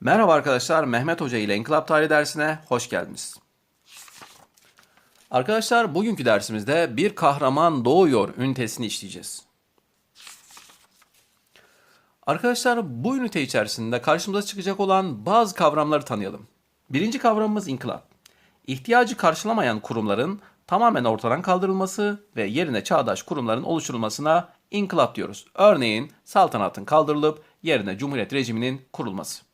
Merhaba arkadaşlar, Mehmet Hoca ile İnkılap Tarihi dersine hoş geldiniz. Arkadaşlar bugünkü dersimizde bir kahraman doğuyor ünitesini işleyeceğiz. Arkadaşlar bu ünite içerisinde karşımıza çıkacak olan bazı kavramları tanıyalım. Birinci kavramımız inkılap. İhtiyacı karşılamayan kurumların tamamen ortadan kaldırılması ve yerine çağdaş kurumların oluşturulmasına inkılap diyoruz. Örneğin saltanatın kaldırılıp yerine cumhuriyet rejiminin kurulması.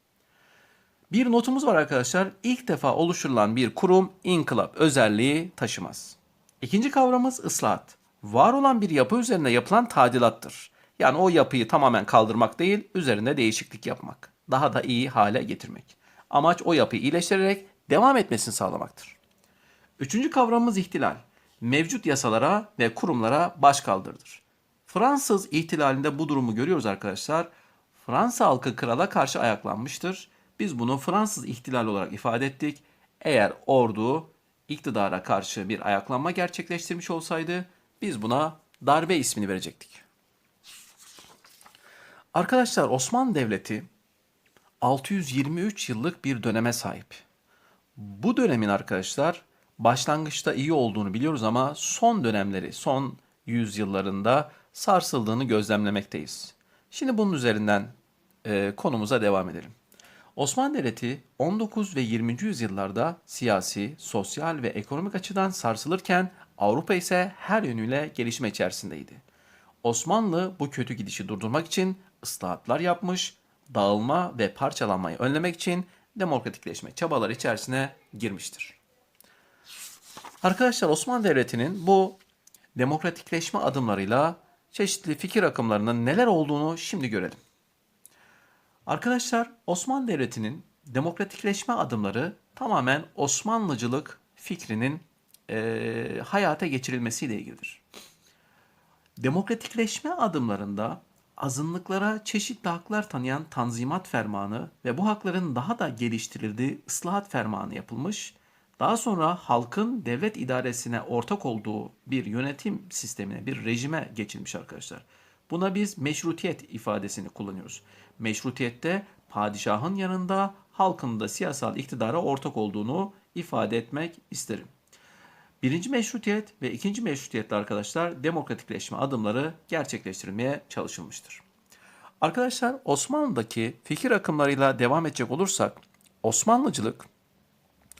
Bir notumuz var arkadaşlar. İlk defa oluşturulan bir kurum inkılap özelliği taşımaz. İkinci kavramımız ıslahat. Var olan bir yapı üzerine yapılan tadilattır. Yani o yapıyı tamamen kaldırmak değil, üzerinde değişiklik yapmak. Daha da iyi hale getirmek. Amaç o yapıyı iyileştirerek devam etmesini sağlamaktır. Üçüncü kavramımız ihtilal. Mevcut yasalara ve kurumlara baş kaldırdır. Fransız ihtilalinde bu durumu görüyoruz arkadaşlar. Fransa halkı krala karşı ayaklanmıştır. Biz bunu Fransız ihtilal olarak ifade ettik. Eğer ordu iktidara karşı bir ayaklanma gerçekleştirmiş olsaydı biz buna darbe ismini verecektik. Arkadaşlar Osmanlı Devleti 623 yıllık bir döneme sahip. Bu dönemin arkadaşlar başlangıçta iyi olduğunu biliyoruz ama son dönemleri, son yüzyıllarında sarsıldığını gözlemlemekteyiz. Şimdi bunun üzerinden e, konumuza devam edelim. Osmanlı Devleti 19 ve 20. yüzyıllarda siyasi, sosyal ve ekonomik açıdan sarsılırken Avrupa ise her yönüyle gelişme içerisindeydi. Osmanlı bu kötü gidişi durdurmak için ıslahatlar yapmış, dağılma ve parçalanmayı önlemek için demokratikleşme çabaları içerisine girmiştir. Arkadaşlar Osmanlı Devleti'nin bu demokratikleşme adımlarıyla çeşitli fikir akımlarının neler olduğunu şimdi görelim. Arkadaşlar Osmanlı Devleti'nin demokratikleşme adımları tamamen Osmanlıcılık fikrinin eee, hayata geçirilmesiyle ilgilidir. Demokratikleşme adımlarında azınlıklara çeşitli haklar tanıyan Tanzimat Fermanı ve bu hakların daha da geliştirildiği ıslahat fermanı yapılmış. Daha sonra halkın devlet idaresine ortak olduğu bir yönetim sistemine, bir rejime geçilmiş arkadaşlar. Buna biz meşrutiyet ifadesini kullanıyoruz. Meşrutiyette padişahın yanında halkın da siyasal iktidara ortak olduğunu ifade etmek isterim. Birinci meşrutiyet ve ikinci meşrutiyette arkadaşlar demokratikleşme adımları gerçekleştirilmeye çalışılmıştır. Arkadaşlar Osmanlı'daki fikir akımlarıyla devam edecek olursak Osmanlıcılık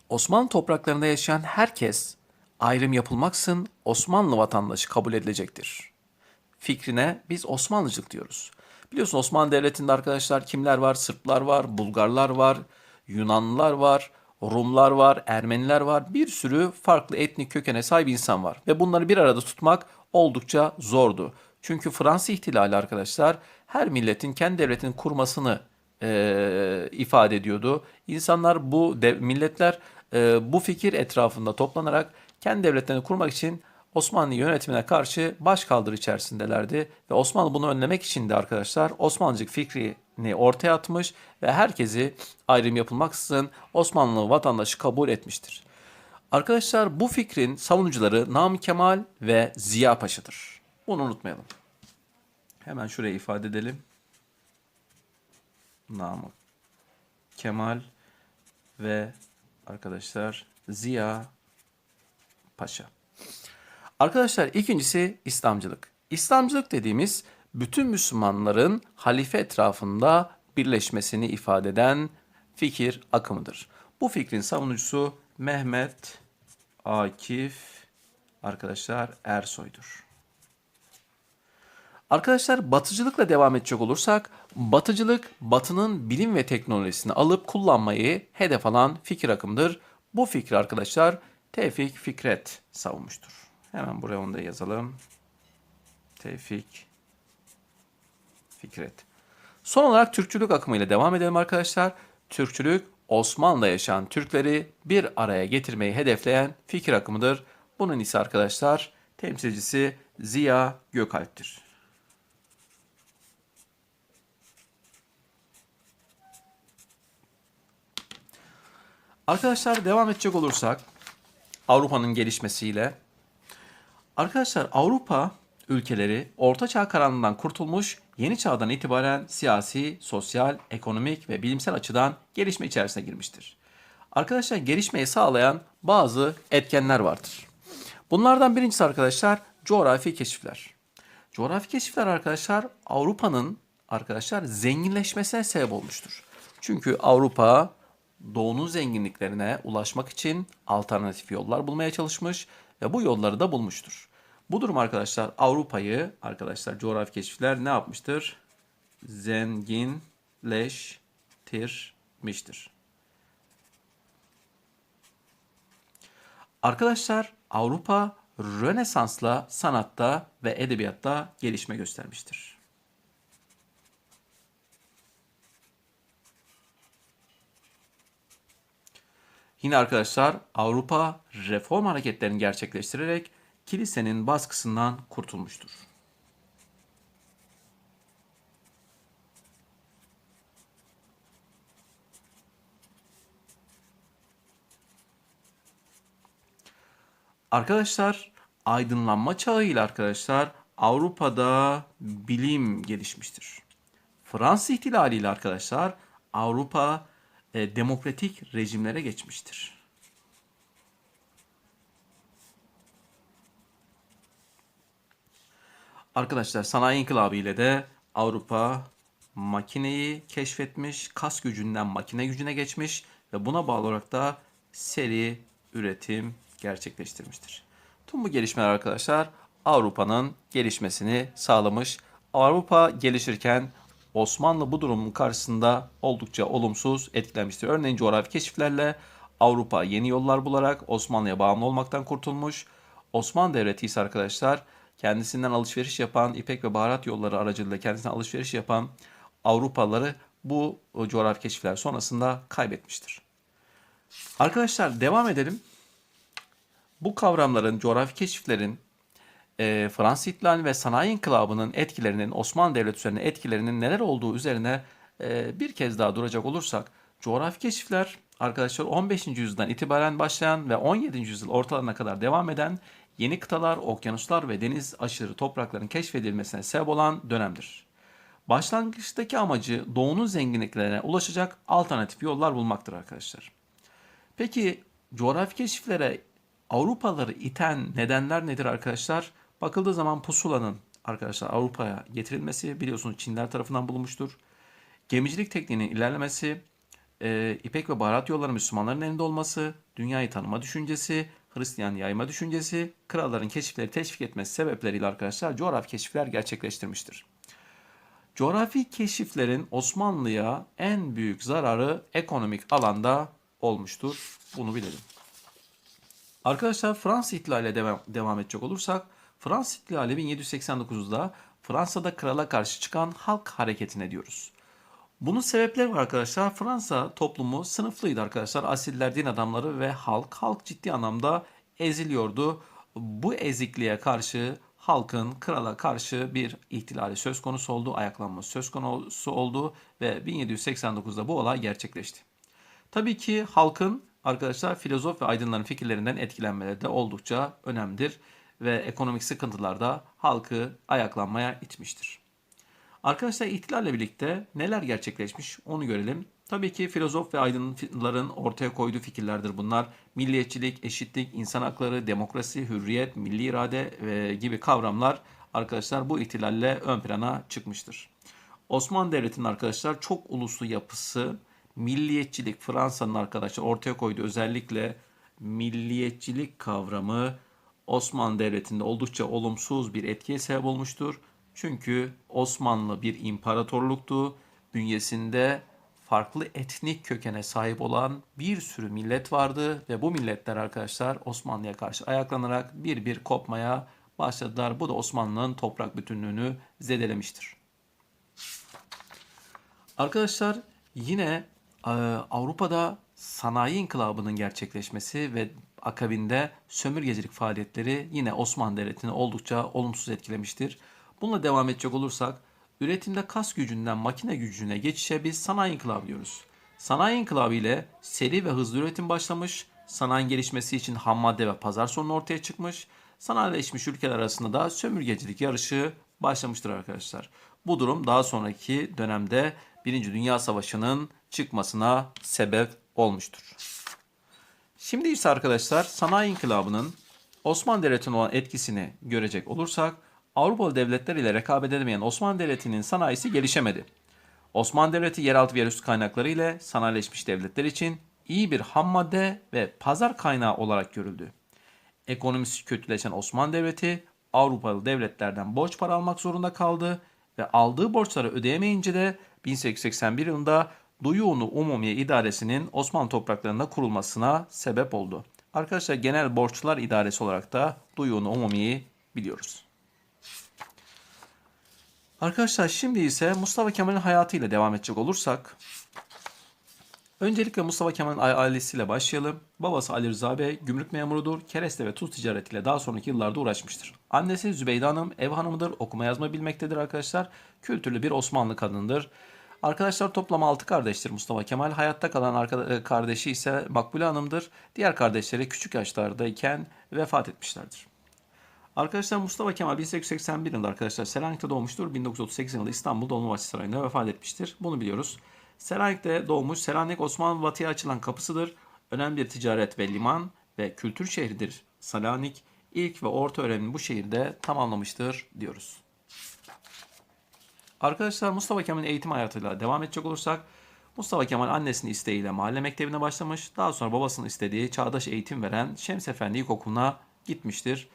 Osmanlı topraklarında yaşayan herkes ayrım yapılmaksın Osmanlı vatandaşı kabul edilecektir. Fikrine biz Osmanlıcılık diyoruz. Biliyorsun Osmanlı Devleti'nde arkadaşlar kimler var? Sırplar var, Bulgarlar var, Yunanlılar var, Rumlar var, Ermeniler var. Bir sürü farklı etnik kökene sahip insan var. Ve bunları bir arada tutmak oldukça zordu. Çünkü Fransız ihtilali arkadaşlar her milletin kendi devletini kurmasını e, ifade ediyordu. İnsanlar bu dev, milletler e, bu fikir etrafında toplanarak kendi devletlerini kurmak için Osmanlı yönetimine karşı başkaldırı içerisindelerdi ve Osmanlı bunu önlemek için de arkadaşlar Osmanlıcık fikrini ortaya atmış ve herkesi ayrım yapılmaksızın Osmanlı vatandaşı kabul etmiştir. Arkadaşlar bu fikrin savunucuları Namık Kemal ve Ziya Paşa'dır. Bunu unutmayalım. Hemen şuraya ifade edelim. Namık Kemal ve arkadaşlar Ziya Paşa. Arkadaşlar ikincisi İslamcılık. İslamcılık dediğimiz bütün Müslümanların halife etrafında birleşmesini ifade eden fikir akımıdır. Bu fikrin savunucusu Mehmet Akif arkadaşlar Ersoy'dur. Arkadaşlar batıcılıkla devam edecek olursak batıcılık batının bilim ve teknolojisini alıp kullanmayı hedef alan fikir akımıdır. Bu fikri arkadaşlar Tevfik Fikret savunmuştur. Hemen buraya onu da yazalım. Tevfik Fikret. Son olarak Türkçülük akımıyla devam edelim arkadaşlar. Türkçülük Osmanlı'da yaşayan Türkleri bir araya getirmeyi hedefleyen fikir akımıdır. Bunun ise arkadaşlar temsilcisi Ziya Gökalp'tir. Arkadaşlar devam edecek olursak Avrupa'nın gelişmesiyle Arkadaşlar Avrupa ülkeleri Orta Çağ karanlığından kurtulmuş yeni çağdan itibaren siyasi, sosyal, ekonomik ve bilimsel açıdan gelişme içerisine girmiştir. Arkadaşlar gelişmeyi sağlayan bazı etkenler vardır. Bunlardan birincisi arkadaşlar coğrafi keşifler. Coğrafi keşifler arkadaşlar Avrupa'nın arkadaşlar zenginleşmesine sebep olmuştur. Çünkü Avrupa doğunun zenginliklerine ulaşmak için alternatif yollar bulmaya çalışmış ve bu yolları da bulmuştur. Bu durum arkadaşlar Avrupa'yı arkadaşlar coğrafi keşifler ne yapmıştır? Zenginleştirmiştir. Arkadaşlar Avrupa Rönesans'la sanatta ve edebiyatta gelişme göstermiştir. Yine arkadaşlar Avrupa reform hareketlerini gerçekleştirerek kilisenin baskısından kurtulmuştur. Arkadaşlar aydınlanma çağıyla arkadaşlar Avrupa'da bilim gelişmiştir. Fransız ihtilaliyle arkadaşlar Avrupa e, demokratik rejimlere geçmiştir. Arkadaşlar sanayi inkılabı ile de Avrupa makineyi keşfetmiş, kas gücünden makine gücüne geçmiş ve buna bağlı olarak da seri üretim gerçekleştirmiştir. Tüm bu gelişmeler arkadaşlar Avrupa'nın gelişmesini sağlamış. Avrupa gelişirken Osmanlı bu durumun karşısında oldukça olumsuz etkilenmiştir. Örneğin coğrafi keşiflerle Avrupa yeni yollar bularak Osmanlı'ya bağımlı olmaktan kurtulmuş. Osmanlı Devleti ise arkadaşlar kendisinden alışveriş yapan, ipek ve baharat yolları aracılığıyla kendisinden alışveriş yapan Avrupalıları bu coğrafi keşifler sonrasında kaybetmiştir. Arkadaşlar devam edelim. Bu kavramların, coğrafi keşiflerin e, Fransız İhtilali ve Sanayi İnkılabı'nın etkilerinin, Osmanlı Devleti üzerine etkilerinin neler olduğu üzerine e, bir kez daha duracak olursak, coğrafi keşifler arkadaşlar 15. yüzyıldan itibaren başlayan ve 17. yüzyıl ortalarına kadar devam eden yeni kıtalar, okyanuslar ve deniz aşırı toprakların keşfedilmesine sebep olan dönemdir. Başlangıçtaki amacı doğunun zenginliklerine ulaşacak alternatif yollar bulmaktır arkadaşlar. Peki coğrafi keşiflere Avrupalıları iten nedenler nedir arkadaşlar? Bakıldığı zaman pusulanın arkadaşlar Avrupa'ya getirilmesi biliyorsunuz Çinler tarafından bulunmuştur. Gemicilik tekniğinin ilerlemesi, e, İpek ve baharat yolları Müslümanların elinde olması, dünyayı tanıma düşüncesi, Hristiyan yayma düşüncesi, kralların keşifleri teşvik etmesi sebepleriyle arkadaşlar coğrafi keşifler gerçekleştirmiştir. Coğrafi keşiflerin Osmanlı'ya en büyük zararı ekonomik alanda olmuştur. Bunu bilelim. Arkadaşlar Fransız ihtilaliyle devam, devam edecek olursak Fransız ihtilali 1789'da Fransa'da krala karşı çıkan halk hareketine diyoruz. Bunun sebepleri var arkadaşlar. Fransa toplumu sınıflıydı arkadaşlar. Asiller, din adamları ve halk. Halk ciddi anlamda eziliyordu. Bu ezikliğe karşı halkın krala karşı bir ihtilali söz konusu oldu, ayaklanması söz konusu oldu ve 1789'da bu olay gerçekleşti. Tabii ki halkın arkadaşlar filozof ve aydınların fikirlerinden etkilenmeleri de oldukça önemlidir ve ekonomik sıkıntılar da halkı ayaklanmaya itmiştir. Arkadaşlar ihtilalle birlikte neler gerçekleşmiş onu görelim. Tabii ki filozof ve aydınların ortaya koyduğu fikirlerdir bunlar. Milliyetçilik, eşitlik, insan hakları, demokrasi, hürriyet, milli irade ve gibi kavramlar arkadaşlar bu ihtilalle ön plana çıkmıştır. Osmanlı Devleti'nin arkadaşlar çok uluslu yapısı, milliyetçilik Fransa'nın arkadaşlar ortaya koyduğu özellikle milliyetçilik kavramı Osmanlı Devleti'nde oldukça olumsuz bir etkiye sebep olmuştur. Çünkü Osmanlı bir imparatorluktu. Bünyesinde farklı etnik kökene sahip olan bir sürü millet vardı ve bu milletler arkadaşlar Osmanlı'ya karşı ayaklanarak bir bir kopmaya başladılar. Bu da Osmanlı'nın toprak bütünlüğünü zedelemiştir. Arkadaşlar yine Avrupa'da sanayi inkılabının gerçekleşmesi ve akabinde sömürgecilik faaliyetleri yine Osmanlı Devleti'ni oldukça olumsuz etkilemiştir. Bununla devam edecek olursak üretimde kas gücünden makine gücüne geçişe biz sanayi inkılabı diyoruz. Sanayi inkılabı ile seri ve hızlı üretim başlamış, sanayi gelişmesi için ham madde ve pazar sorunu ortaya çıkmış, sanayileşmiş ülkeler arasında da sömürgecilik yarışı başlamıştır arkadaşlar. Bu durum daha sonraki dönemde Birinci Dünya Savaşı'nın çıkmasına sebep olmuştur. Şimdi ise arkadaşlar sanayi inkılabının Osmanlı Devleti'ne olan etkisini görecek olursak Avrupalı devletler ile rekabet edemeyen Osmanlı Devleti'nin sanayisi gelişemedi. Osmanlı Devleti yeraltı ve yerüstü kaynakları ile sanayileşmiş devletler için iyi bir ham madde ve pazar kaynağı olarak görüldü. Ekonomisi kötüleşen Osmanlı Devleti Avrupalı devletlerden borç para almak zorunda kaldı ve aldığı borçları ödeyemeyince de 1881 yılında Duyunu Umumiye İdaresi'nin Osmanlı topraklarında kurulmasına sebep oldu. Arkadaşlar genel borçlar idaresi olarak da Duyunu Umumiye'yi biliyoruz. Arkadaşlar şimdi ise Mustafa Kemal'in hayatıyla devam edecek olursak Öncelikle Mustafa Kemal'in ailesiyle başlayalım. Babası Ali Rıza Bey gümrük memurudur. Kereste ve tuz ticaretiyle daha sonraki yıllarda uğraşmıştır. Annesi Zübeyde Hanım ev hanımıdır. Okuma yazma bilmektedir arkadaşlar. Kültürlü bir Osmanlı kadındır. Arkadaşlar toplam 6 kardeştir Mustafa Kemal. Hayatta kalan arka- kardeşi ise Makbule Hanım'dır. Diğer kardeşleri küçük yaşlardayken vefat etmişlerdir. Arkadaşlar Mustafa Kemal 1881 yılında arkadaşlar Selanik'te doğmuştur. 1938 yılında İstanbul Dolmabahçe Sarayı'nda vefat etmiştir. Bunu biliyoruz. Selanik'te doğmuş. Selanik Osmanlı batıya açılan kapısıdır. Önemli bir ticaret ve liman ve kültür şehridir Selanik. İlk ve orta öğrenimi bu şehirde tamamlamıştır diyoruz. Arkadaşlar Mustafa Kemal'in eğitim hayatıyla devam edecek olursak Mustafa Kemal annesinin isteğiyle mahalle mektebine başlamış. Daha sonra babasının istediği çağdaş eğitim veren Şems Efendi İlkokulu'na gitmiştir.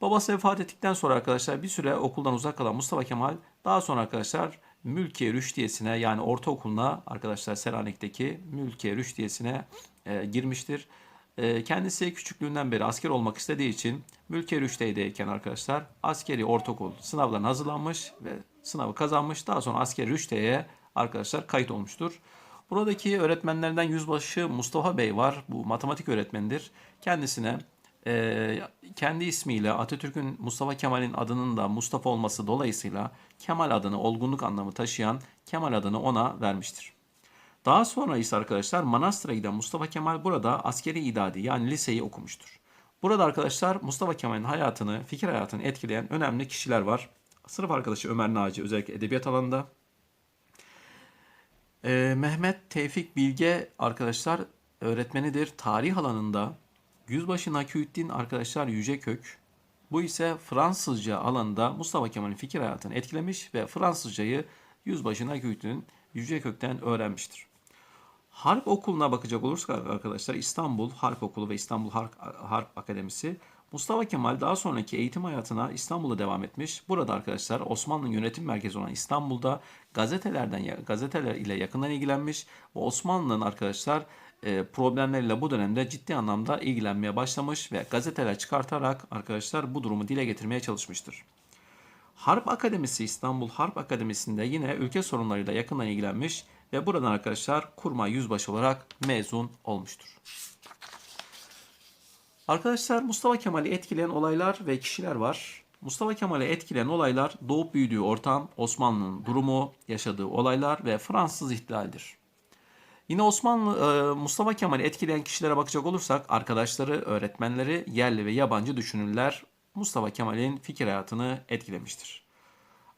Babası vefat ettikten sonra arkadaşlar bir süre okuldan uzak kalan Mustafa Kemal daha sonra arkadaşlar Mülkiye Rüştiyesi'ne yani ortaokuluna arkadaşlar Selanik'teki Mülkiye Rüştiyesi'ne e, girmiştir. E, kendisi küçüklüğünden beri asker olmak istediği için Mülkiye Rüştiye'deyken arkadaşlar askeri ortaokul sınavlarına hazırlanmış ve sınavı kazanmış. Daha sonra askeri Rüştiye'ye arkadaşlar kayıt olmuştur. Buradaki öğretmenlerden yüzbaşı Mustafa Bey var. Bu matematik öğretmenidir. Kendisine e, kendi ismiyle Atatürk'ün Mustafa Kemal'in adının da Mustafa olması dolayısıyla Kemal adını olgunluk anlamı taşıyan Kemal adını ona vermiştir. Daha sonra ise arkadaşlar Manastır'a giden Mustafa Kemal burada askeri idadi yani liseyi okumuştur. Burada arkadaşlar Mustafa Kemal'in hayatını, fikir hayatını etkileyen önemli kişiler var. Sınıf arkadaşı Ömer Naci özellikle edebiyat alanında. Ee, Mehmet Tevfik Bilge arkadaşlar öğretmenidir. Tarih alanında Yüzbaşı Naküddin arkadaşlar Yücekök. Bu ise Fransızca alanında Mustafa Kemal'in fikir hayatını etkilemiş ve Fransızcayı Yüzbaşı Naküddin Yücekök'ten öğrenmiştir. Harp Okulu'na bakacak olursak arkadaşlar İstanbul Harp Okulu ve İstanbul Harp, Harp Akademisi Mustafa Kemal daha sonraki eğitim hayatına İstanbul'da devam etmiş. Burada arkadaşlar Osmanlı'nın yönetim merkezi olan İstanbul'da gazetelerden gazeteler ile yakından ilgilenmiş ve Osmanlı'nın arkadaşlar e, problemleriyle bu dönemde ciddi anlamda ilgilenmeye başlamış ve gazeteler çıkartarak arkadaşlar bu durumu dile getirmeye çalışmıştır. Harp Akademisi İstanbul Harp Akademisi'nde yine ülke sorunlarıyla yakından ilgilenmiş ve buradan arkadaşlar kurmay yüzbaşı olarak mezun olmuştur. Arkadaşlar Mustafa Kemal'i etkileyen olaylar ve kişiler var. Mustafa Kemal'i etkileyen olaylar doğup büyüdüğü ortam, Osmanlı'nın durumu, yaşadığı olaylar ve Fransız ihtilalidir. Yine Osmanlı e, Mustafa Kemal'i etkileyen kişilere bakacak olursak arkadaşları, öğretmenleri, yerli ve yabancı düşünürler Mustafa Kemal'in fikir hayatını etkilemiştir.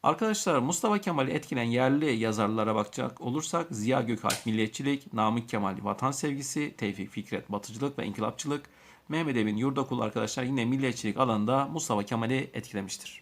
Arkadaşlar Mustafa Kemal'i etkileyen yerli yazarlara bakacak olursak Ziya Gökalp milliyetçilik, Namık Kemal vatan sevgisi, Tevfik Fikret batıcılık ve inkılapçılık, Mehmet Emin Yurdakul arkadaşlar yine milliyetçilik alanında Mustafa Kemal'i etkilemiştir.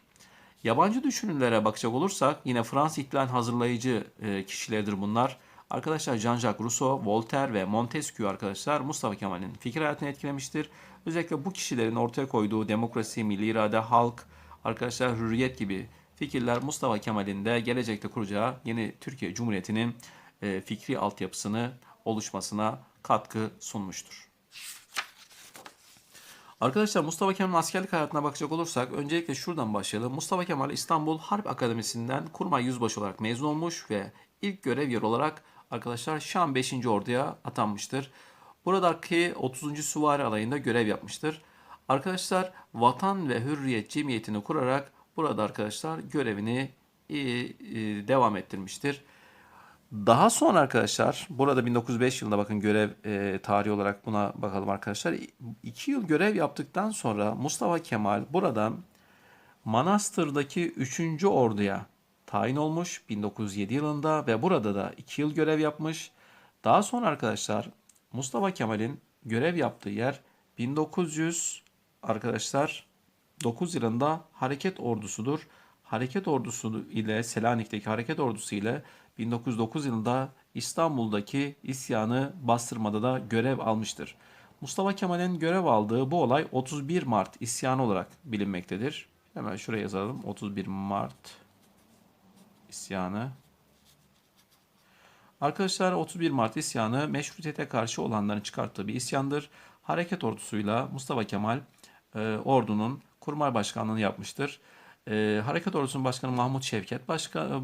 Yabancı düşünürlere bakacak olursak yine Fransız ihtilal hazırlayıcı e, kişilerdir bunlar. Arkadaşlar Jean-Jacques Rousseau, Voltaire ve Montesquieu arkadaşlar Mustafa Kemal'in fikir hayatını etkilemiştir. Özellikle bu kişilerin ortaya koyduğu demokrasi, milli irade, halk, arkadaşlar hürriyet gibi fikirler Mustafa Kemal'in de gelecekte kuracağı yeni Türkiye Cumhuriyeti'nin e, fikri altyapısını oluşmasına katkı sunmuştur. Arkadaşlar Mustafa Kemal'in askerlik hayatına bakacak olursak öncelikle şuradan başlayalım. Mustafa Kemal İstanbul Harp Akademisi'nden kurmay yüzbaşı olarak mezun olmuş ve ilk görev yeri olarak arkadaşlar Şam 5. Ordu'ya atanmıştır. Buradaki 30. Süvari Alayı'nda görev yapmıştır. Arkadaşlar Vatan ve Hürriyet Cemiyeti'ni kurarak burada arkadaşlar görevini e, e, devam ettirmiştir. Daha sonra arkadaşlar burada 1905 yılında bakın görev e, tarihi olarak buna bakalım arkadaşlar. İki yıl görev yaptıktan sonra Mustafa Kemal buradan Manastır'daki 3. orduya tayin olmuş 1907 yılında ve burada da 2 yıl görev yapmış. Daha sonra arkadaşlar Mustafa Kemal'in görev yaptığı yer 1900 arkadaşlar 9 yılında hareket ordusudur. Hareket ordusu ile Selanik'teki hareket ordusu ile 1909 yılında İstanbul'daki isyanı bastırmada da görev almıştır. Mustafa Kemal'in görev aldığı bu olay 31 Mart isyanı olarak bilinmektedir. Hemen şuraya yazalım. 31 Mart isyanı. Arkadaşlar 31 Mart isyanı meşrutiyete karşı olanların çıkarttığı bir isyandır. Hareket ordusuyla Mustafa Kemal e, ordunun kurmay başkanlığını yapmıştır. E, Hareket ordusunun başkanı Mahmut Şevket başka e,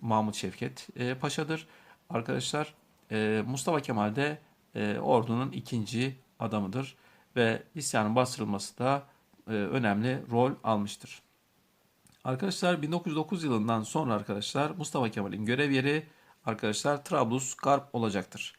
Mahmut Şevket e, Paşa'dır. Arkadaşlar e, Mustafa Kemal de e, ordunun ikinci adamıdır ve isyanın bastırılması da e, önemli rol almıştır. Arkadaşlar 1909 yılından sonra arkadaşlar Mustafa Kemal'in görev yeri arkadaşlar Trablusgarp olacaktır.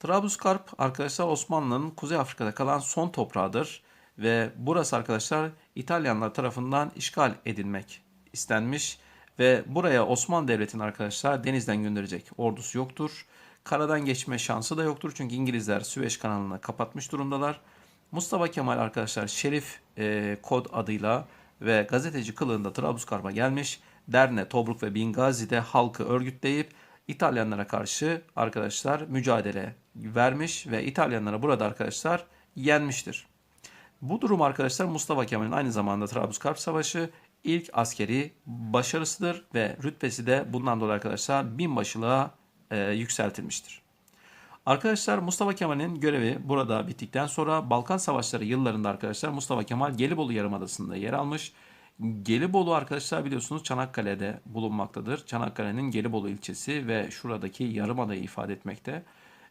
Trablusgarp arkadaşlar Osmanlı'nın Kuzey Afrika'da kalan son toprağıdır ve burası arkadaşlar İtalyanlar tarafından işgal edilmek istenmiş ve buraya Osmanlı Devleti'nin arkadaşlar denizden gönderecek ordusu yoktur. Karadan geçme şansı da yoktur çünkü İngilizler Süveyş kanalını kapatmış durumdalar. Mustafa Kemal arkadaşlar Şerif e, kod adıyla ve gazeteci kılığında Trablusgarp'a gelmiş. Derne, Tobruk ve Bingazi'de halkı örgütleyip İtalyanlara karşı arkadaşlar mücadele vermiş ve İtalyanlara burada arkadaşlar yenmiştir. Bu durum arkadaşlar Mustafa Kemal'in aynı zamanda Trablusgarp Savaşı ilk askeri başarısıdır ve rütbesi de bundan dolayı arkadaşlar binbaşılığa e, yükseltilmiştir. Arkadaşlar Mustafa Kemal'in görevi burada bittikten sonra Balkan Savaşları yıllarında arkadaşlar Mustafa Kemal Gelibolu Yarımadası'nda yer almış. Gelibolu arkadaşlar biliyorsunuz Çanakkale'de bulunmaktadır. Çanakkale'nin Gelibolu ilçesi ve şuradaki yarımadayı ifade etmekte.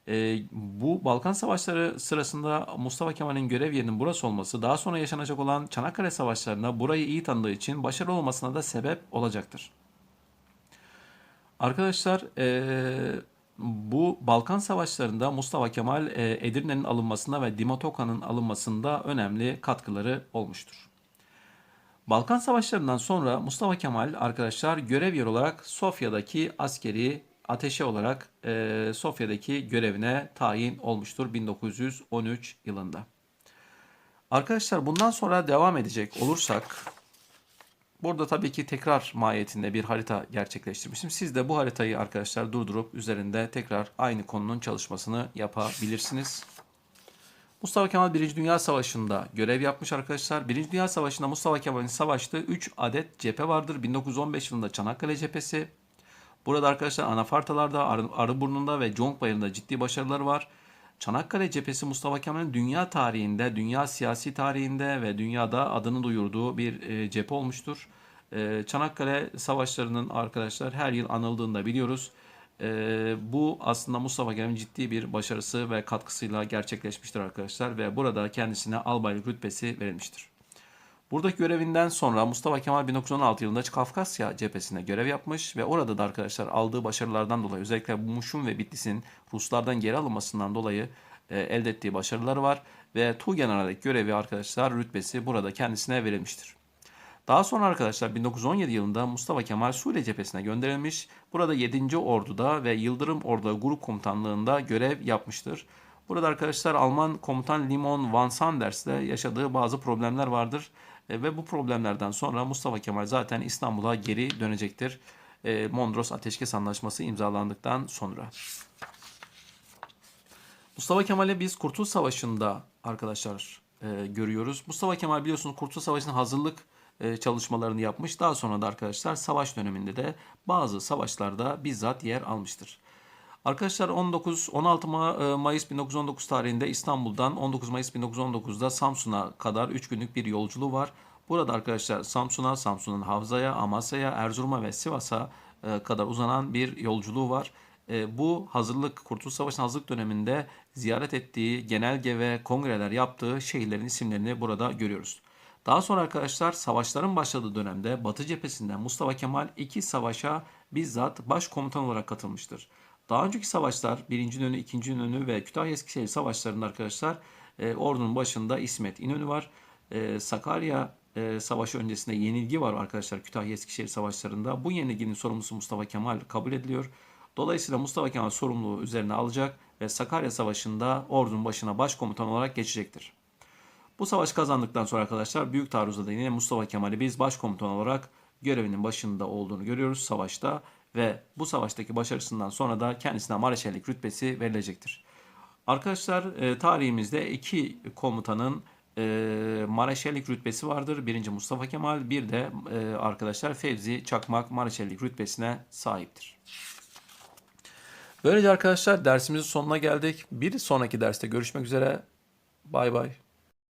Ee, bu Balkan Savaşları sırasında Mustafa Kemal'in görev yerinin burası olması daha sonra yaşanacak olan Çanakkale Savaşları'nda burayı iyi tanıdığı için başarılı olmasına da sebep olacaktır. Arkadaşlar ee, bu Balkan Savaşları'nda Mustafa Kemal e, Edirne'nin alınmasında ve Dimotoka'nın alınmasında önemli katkıları olmuştur. Balkan Savaşları'ndan sonra Mustafa Kemal arkadaşlar görev yer olarak Sofya'daki askeri ateşe olarak e, Sofya'daki görevine tayin olmuştur 1913 yılında. Arkadaşlar bundan sonra devam edecek olursak burada tabii ki tekrar mahiyetinde bir harita gerçekleştirmiştim. Siz de bu haritayı arkadaşlar durdurup üzerinde tekrar aynı konunun çalışmasını yapabilirsiniz. Mustafa Kemal 1. Dünya Savaşı'nda görev yapmış arkadaşlar. 1. Dünya Savaşı'nda Mustafa Kemal'in savaştığı 3 adet cephe vardır. 1915 yılında Çanakkale cephesi. Burada arkadaşlar Anafartalar'da, Arı- Arıburnu'nda ve Conkbayır'da ciddi başarıları var. Çanakkale cephesi Mustafa Kemal'in dünya tarihinde, dünya siyasi tarihinde ve dünyada adını duyurduğu bir e, cephe olmuştur. E, Çanakkale savaşlarının arkadaşlar her yıl anıldığını da biliyoruz. E, bu aslında Mustafa Kemal'in ciddi bir başarısı ve katkısıyla gerçekleşmiştir arkadaşlar ve burada kendisine albaylık rütbesi verilmiştir. Buradaki görevinden sonra Mustafa Kemal 1916 yılında Kafkasya cephesinde görev yapmış ve orada da arkadaşlar aldığı başarılardan dolayı özellikle Muş'un ve Bitlis'in Ruslardan geri alınmasından dolayı e, elde ettiği başarıları var ve Tuğgeneral'deki görevi arkadaşlar rütbesi burada kendisine verilmiştir. Daha sonra arkadaşlar 1917 yılında Mustafa Kemal Suriye cephesine gönderilmiş. Burada 7. Ordu'da ve Yıldırım Ordu Grup Komutanlığı'nda görev yapmıştır. Burada arkadaşlar Alman komutan Limon van Sanders'le yaşadığı bazı problemler vardır. E, ve bu problemlerden sonra Mustafa Kemal zaten İstanbul'a geri dönecektir. E, Mondros Ateşkes Anlaşması imzalandıktan sonra. Mustafa Kemal'i biz Kurtuluş Savaşı'nda arkadaşlar e, görüyoruz. Mustafa Kemal biliyorsunuz Kurtuluş Savaşı'nın hazırlık e, çalışmalarını yapmış. Daha sonra da arkadaşlar savaş döneminde de bazı savaşlarda bizzat yer almıştır. Arkadaşlar 19 16 Ma- e, Mayıs 1919 tarihinde İstanbul'dan 19 Mayıs 1919'da Samsun'a kadar 3 günlük bir yolculuğu var. Burada arkadaşlar Samsun'a, Samsun'un Havza'ya, Amasya'ya, Erzurum'a ve Sivas'a e, kadar uzanan bir yolculuğu var. E, Bu hazırlık, Kurtuluş Savaşı'nın hazırlık döneminde ziyaret ettiği, genelge ve kongreler yaptığı şehirlerin isimlerini burada görüyoruz. Daha sonra arkadaşlar savaşların başladığı dönemde Batı cephesinden Mustafa Kemal iki savaşa bizzat başkomutan olarak katılmıştır. Daha önceki savaşlar 1. İnönü, 2. İnönü ve Kütahya Eskişehir savaşlarında arkadaşlar e, ordunun başında İsmet İnönü var. E, Sakarya e, Savaşı öncesinde yenilgi var arkadaşlar Kütahya Eskişehir savaşlarında. Bu yenilginin sorumlusu Mustafa Kemal kabul ediliyor. Dolayısıyla Mustafa Kemal sorumluluğu üzerine alacak ve Sakarya Savaşı'nda ordunun başına başkomutan olarak geçecektir. Bu savaş kazandıktan sonra arkadaşlar Büyük Taarruz'da da yine Mustafa Kemal'i biz başkomutan olarak görevinin başında olduğunu görüyoruz savaşta ve bu savaştaki başarısından sonra da kendisine Mareşallik rütbesi verilecektir. Arkadaşlar e, tarihimizde iki komutanın e, Mareşallik rütbesi vardır. Birinci Mustafa Kemal, bir de e, arkadaşlar Fevzi Çakmak Mareşallik rütbesine sahiptir. Böylece arkadaşlar dersimizin sonuna geldik. Bir sonraki derste görüşmek üzere. Bay bay.